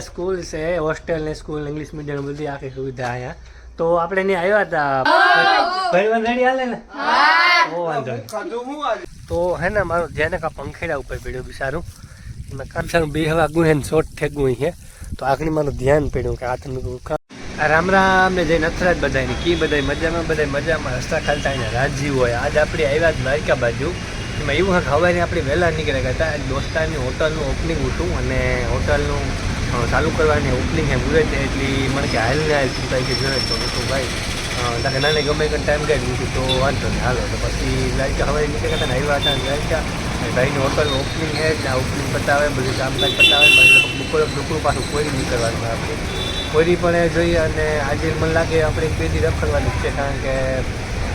School છે hostel ને school English medium બધી આખી સુવિધા અહીંયા. તો આપણે ત્યાં આવ્યા હતા. ભાઈ રેડી હાલે ને? ઓ વાંધો નહીં. તો હે ને મારું જેને કા પંખેડા ઉપર પડ્યું બિચારું એમાં કરતા બે હવા ગુહે ને શોર્ટ ઠેકવું છે તો આગળ મારું ધ્યાન પડ્યું કે આ તમે રામ રામ ને જય નથરાજ બધાય કી બધાય મજામાં બધાય મજામાં રસ્તા ખાલતા એને રાજી હોય. આજ આપણે આવ્યા દ્વારકા બાજુ. એમાં એવું હા હવારે આપણે વહેલા નીકળ્યા હતા આજ દોસ્તારની હોટલનું ઓપનિંગ હતું અને હોટલનું ચાલુ કરવાની ઓપનિંગ એમ મુહૂર્ત છે, એટલી મને કે હાલ ને હાલ કાંઈ કે જોઈએ તો. તો ભાઈ તારે નાને ગમે કંઈ ટાઈમ કાઢી મૂકી તો વાંધો નહીં, હાલો. તો પછી દ્વારકા હવે નીકળ્યા હતા ને, આવ્યા હતા દ્વારકા ભાઈની હોટલનું ઓપનિંગ એટલે આ ઓપનિંગ પતાવે, બધું કામકાજ પતાવે પછી બપોરે બપોર પાછું કોઈ હોય આપણે. કોઈ પણ જોઈએ અને આજે મને લાગે આપણે એક બેથી દી રખડવાની છે, કારણ કે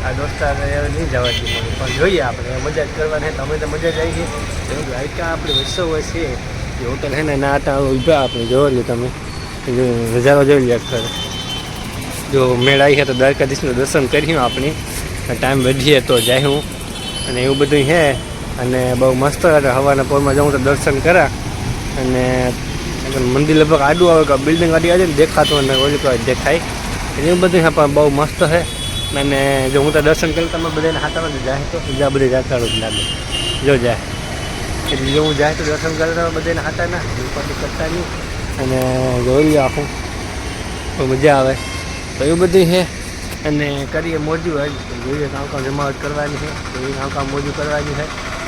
આ દોસ્તાર નહીં જવા જોઈએ પણ જોઈએ આપણે, મજા જ કરવાની તમે તો મજા જ આવી ગઈ એવું આઈકા આપણે વસ્તુ હોય છે. હોટલ છે ને ના આટા ઊભા આપણે જોવો ને તમે. નજારો જોઈ લે ખરે જો મેળ આવી છે તો દ્વારકાધીશનું દર્શન કર્યું આપણે. ટાઈમ વધીએ તો જાય હું. અને એવું બધું છે અને બહુ મસ્ત હવાના પોરમાં જાઉં તો દર્શન કરા. અને મંદિર લગભગ આડું આવે કે બિલ્ડિંગ આડી આવે ને દેખાતું અને ઓલું કહેવાય, દેખાય. એવું બધું પણ બહુ મસ્ત છે. અને જો હું તો દર્શન કરી તમે બધાને હાથામાં જાય તો. બીજા બધે જાતાડું જ લાગે. જો જાય. એટલે જો હું જાય તો દર્શન કરતા બધાને હાથા ના ઉપાધિ કરતા નહીં. અને જોઈ આખું તો મજા આવે. તો એવું બધું છે. અને કરીએ મોજું હોય જોઈએ કામ કામ જમાવટ કરવાની છે. જોઈએ કામ કામ મોજું કરવાની છે.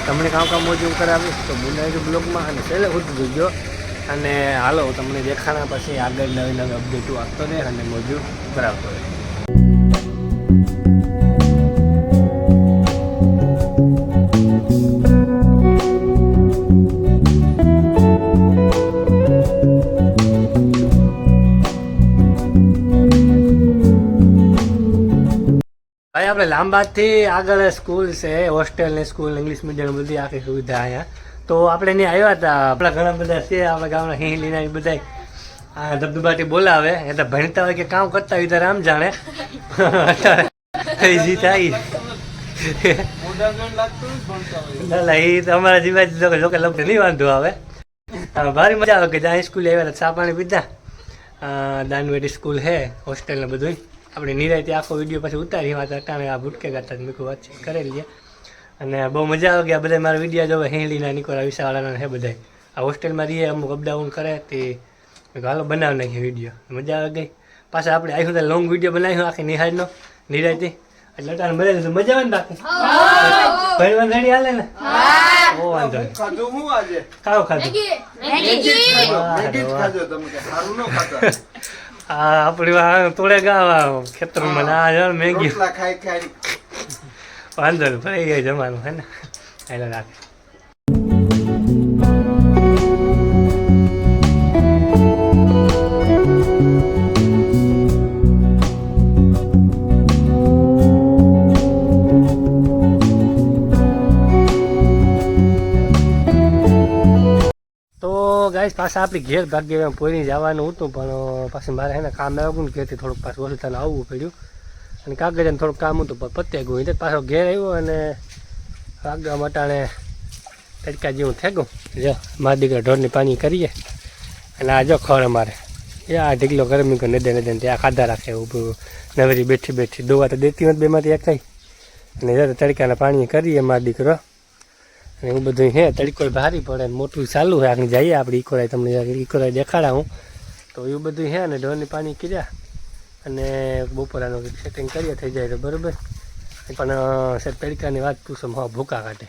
તમને કામ કામ મોજું કરાવીશ તો બનાવી બ્લોગમાં અને છેલ્લે સુધી જોજો. અને હાલો તમને દેખાણા પછી આગળ નવી નવી અપડેટો આપતો રહે અને મોજું કરાવતો રહે ભાઈ, આપણે લાંબાથી આગળ સ્કૂલ છે હોસ્ટેલ ને સ્કૂલ ઇંગ્લિશ મીડિયમ બધી આખી સુવિધા અહીંયા. તો આપણે નહીં આવ્યા હતા. આપણા ઘણા બધા છે, આપણા ગામના હિંહલી ના બધા આ ધબધબાથી બોલાવે, એ તો ભણતા હોય કે કામ કરતા હોય તો આમ જાણે. અત્યારે થાય. ના એ તો અમારા જીવાજી લોકો લોકો નહીં વાંધો આવે. ભારી મજા આવે કે જ્યાં સ્કૂલે આવ્યા હતા ચા પાણી પીધા. દાનવેટી સ્કૂલ હે હોસ્ટેલ ને બધું આપણે નિરાયથી આખો વીડિયો પછી ઉતારી વાત અટાણે આ ભૂટકે ગાતા મેં કોઈ વાતચીત કરેલી છે. અને બહુ મજા આવે કે આ બધા મારા વીડિયો જોવે હેલીના નિકોરા વિશાવાળાના હે બધા આ હોસ્ટેલમાં રહીએ અમુક અપડાઉન કરે તે હાલો બનાવી નાખીએ વીડિયો. મજા આવે ગઈ. પાછા આપણે આવ્યું તો લોંગ વીડિયો બનાવ્યો આખી નિહાળનો નિરાયથી એટલે તારે મજા આવે મજા આવે ને બાકી? ભણવા રેડી હાલે ને? ઓ વાંધો નહીં. ખાધું હું આજે? ખાવ ખાધું. મેગી જ ખાધો વાહ, મેગી ખાધો તમે સારું ન ખાતા. આ આપણી આ તોડે ગાવા ખેતરમાં આ જણ મેગી ખાઈ ખાઈ. વાંધો નહીં ભરાઈ જાય જમવાનું હે ને? એટલે રાખે તો ગાઈસ, પાછા આપણી ઘેર ભાગ્ય પોઈની જવાનું હતું, પણ પાછું મારે એને કામ આવ્યું ને ઘેરથી થોડુંક પાછું તને આવવું પડ્યું. અને કાગજાને થોડુંક કામ હતું, પણ પત્યા ગયું. એટલે પાછો ઘેર આવ્યો અને આગળ મટાણે તડકા જેવું થેગું જો, મારા દીકરા ઢોરની પાણી કરીએ. અને આ જો ખર અમારે. એ આ ઢીકલો ગરમી કરે નદે નદે ત્યાં ખાધા રાખે ઊભું નવરી બેઠી બેઠી દોવા તો દેતી નથી બેમાંથી એક થઈ અને જ્યારે તડકાના પાણી કરીએ, મારા દીકરો એવું બધું હે તડકો ભારી પડે ને મોટું ચાલુ છે આગળ જઈએ આપણે ઈકોરાય તમને ઈકોરાય દેખાડા હું તો એવું બધું હે ને ઢોરની પાણી કર્યા અને બપોરાનું સેટિંગ કરીએ થઈ જાય તો બરાબર. પણ સાહેબ, તડકાની વાત પૂછો હા ભૂકા કાઢે.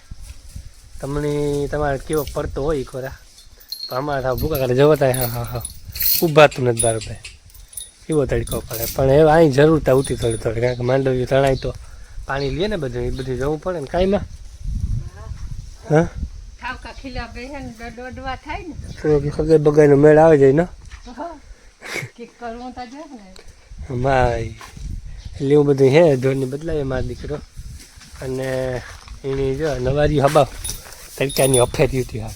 તમને તમારે કેવો પડતો હોય ઈકોરા પણ અમારે હા ભૂકા કાઢે, જવા થાય હા હા હા. ઊભાતું નથી બરાબર એવો તડકો પડે? પણ એ અહીં જરૂરતા ઉતી થોડી થોડી, કારણ કે માંડવી તણાય તો. પાણી લે ને બધું એ બધું જવું પડે ને કાંઈમાં હા? ખીલા દોડવા થાય ને. બગાઈનો મેળ આવે જાય ને? કે કરવું તો જો ને. માય એટલે એવું બધું હે ધોની બદલાવે મારો દીકરો. અને એની જો નવારી હબા તડકાની અફેરી હતી હા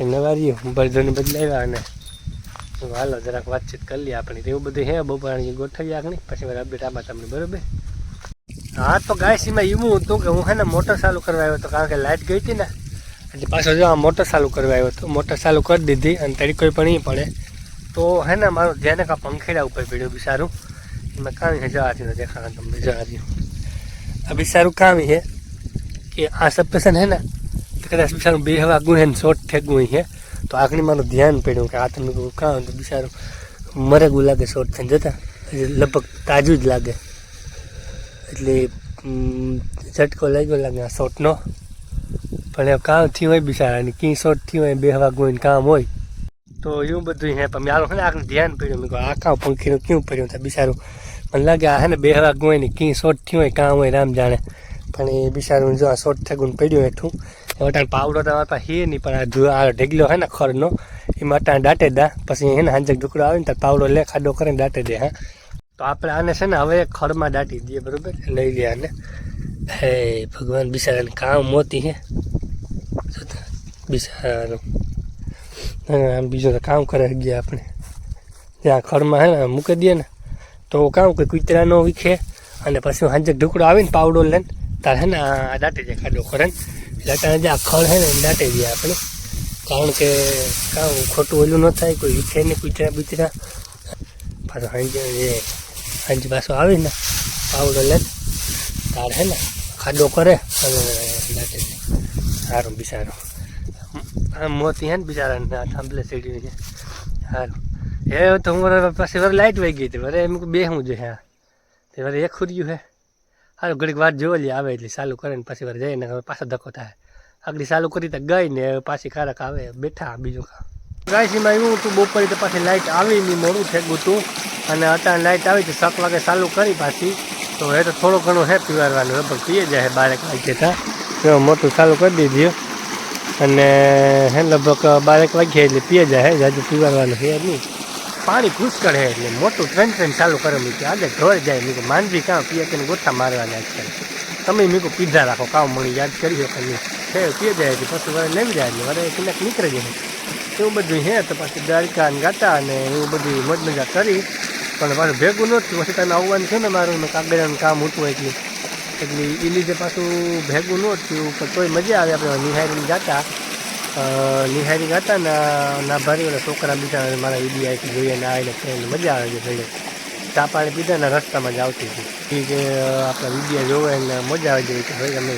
એ નવારીઓ ધોની બદલાવ્યા અને હાલો જરાક વાતચીત કરી લઈએ આપણે. એવું બધું હે બપોરાણી ગોઠવી આગળ. પછી મારે અપડેટ આમાં તમને બરોબર? હા, તો ગાય સીમાં એવું હતું કે હું હે ને મોટર ચાલુ કરવા આવ્યો હતો, કારણ કે લાઇટ ગઈ હતી ને, એટલે પાછો જો આ મોટર ચાલુ કરવા આવ્યો હતો, મોટર ચાલુ કરી દીધી અને તડકો પણ ઈ પડે. તો હે ને મારું ધ્યાન કાં પંખેડા ઉપર પડ્યું બિસારું એમાં કામ છે જવા દો દેખાડા તમને જવા દીધું. આ બી સારું કામ છે કે આ સપેશન હે ને, તો કદાચ બિચારું બે હવા ગુણ હે ને શોર્ટ ઠેકવું છે, તો આગળ મારું ધ્યાન પડ્યું કે આ તમે કામ તો બિસારું મરેગું લાગે શોર્ટ થઈને જતા લગભગ તાજું જ લાગે. એટલે ઝટકો લાગ્યો લાગે આ શોટનો પણ એ કામ થયું હોય બિચારાની કી શોટ થયું હોય, બે હવા ગોઈને કામ હોય. તો એવું બધું હે, પણ મારું ને આખું ધ્યાન પડ્યું. મેં આ કામ પંખીનું ક્યું પડ્યું તો બિચારું? મને લાગે આ હે ને બે હવા ગોઈને કી શોર્ટ થયું હોય, કામ હોય રામ જાણે. પણ એ બિચારું જો આ શોટ થયું પડ્યું હેઠું, એ અટાણ પાવડો તો મારા પાસે હે નહીં, પણ આ જો આ ઢેગલો હે ને ખરનો એમાં અટાણ દાટે દા પછી એને હાંજક હાંજે આવે ને તો પાવડો લે, ખાડો કરીને દાટે દે હા. તો આપણે આને છે ને હવે ખરમાં દાટી દઈએ, બરોબર? લઈ લે આને. હે, ભગવાન બિચારાને કામ મોતી હે. બિચારાનું બીજું તો કામ કરે ગયા આપણે. ત્યાં ખરમાં હે ને મૂકી દઈએ ને, તો કામ કોઈ કૂતરા ન વીખે. અને પછી સાંજે ઢુકડો આવીને પાવડો લઈને તારે હે ને આ દાટી જાય ખાડો ખરે એટલે અટાણે જે આ ખડ હે ને દાટી દઈએ આપણે. કારણ કે કામ ખોટું ઓલું ન થાય, કોઈ વીખે નહીં કૂતરા બૂતરા. પાછું સાંજે સાંજે પાછો આવીને પાવડો લે તાર હે ને, ખાડો કરે અને સારું બિચારો. મોતી હે ને બિચારાને થાંભલે ચડી છે. સારું એ તો હું પાસે વરે લાઇટ વહી ગઈ હતી, વરે એમ બે હું જો હા. તે વરે એક ખુર્યું હે. સારું ઘડીક વાત જોવા લઈએ આવે એટલે ચાલુ કરે ને પછી વાર જઈને હવે પાછો ધક્કો થાય. આગળ ચાલુ કરી તો ગઈ ને પાછી કારક આવે, બેઠા બીજું કામ. ગાયસીમાં એવું હતું, બપોરે તો પાછી લાઇટ આવી નહીં મોડું થેગું હતું. અને અત્યારે લાઇટ આવી તો સાત વાગે ચાલુ કરી પાછી. તો એ તો થોડું ઘણું હે પીવારવાનું લગભગ પીએ જાય બારેક વાગે તા તો મોટું ચાલુ કરી દીધું. અને હે લગભગ બારેક વાગ્યે એટલે પીએ જાય જાજુ પીવારવાનું છે નહીં. પાણી પુષ્કળ હે એટલે મોટું ટ્રેન ટ્રેન ચાલુ કરે મેં આજે ઢોર જાય મીકું માનજી કામ પીએ કે ગોઠા મારવાના આજકાલ તમે મીકું પીધા રાખો, કામ મળી યાદ કરી શકો નહીં. હે, પીએ જાય એટલે પછી વરે લેવી જાય, એટલે વરે કલાક નીકળી જાય એવું બધું હે, તો પછી દ્વારિકા ને ગાતા અને એવું બધું મોજ મજા કરી. પણ પાછું ભેગું નથી, પછી તમે આવવાનું છે ને મારું કાગળિયાનું કામ હતું એટલે. એટલે એ લીધે પાછું ભેગું ન થયું, પણ તોય મજા આવે. આપણે નિહારીને ગાતા નિહારી ગાતા ને ના ભારી ઓલા છોકરા બીજા મારા ઈડી આવીથી જોઈએ ને આવીને ફ્રેન્ડ મજા આવે છે ભાઈ ચા પાણી પીધા ને રસ્તામાં જ આવતી હતી. કે આપણા વીડિયો જોવે ને મજા આવી જાય કે ભાઈ તમે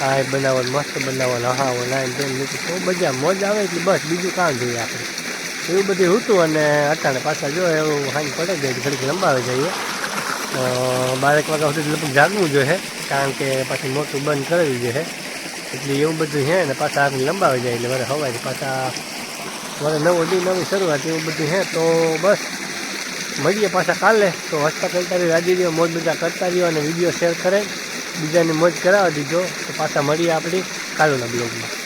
આ બનાવો મસ્ત બનાવો નહાવો હા ના એમ તેમ મેં મજા, મોજ આવે એટલે બસ બીજું કામ જોઈએ આપણે. એવું બધું હતું અને અટાણે પાછા જો એવું હાંજ પડે જાય ઘડીક લંબાવે જઈએ. બારેક વાગ્યા સુધી લગભગ જાગવું જોઈએ, કારણ કે પાછું મોટું બંધ કરાવી જોઈએ એટલે એવું બધું છે ને પાછા આગળ લંબાવી જાય, એટલે મારે હવાય પાછા વરે નવો દી નવી શરૂઆત એવું બધું છે, તો બસ મળીએ પાછા કાલે. તો હસતા કરતા રહ્યો રાજી રહ્યો મોજ મજા કરતા રહ્યો અને વીડિયો શેર કરે, બીજાને મોજ કરાવી દીધો. તો પાછા મળીએ આપણી કાલોના બ્લોગમાં.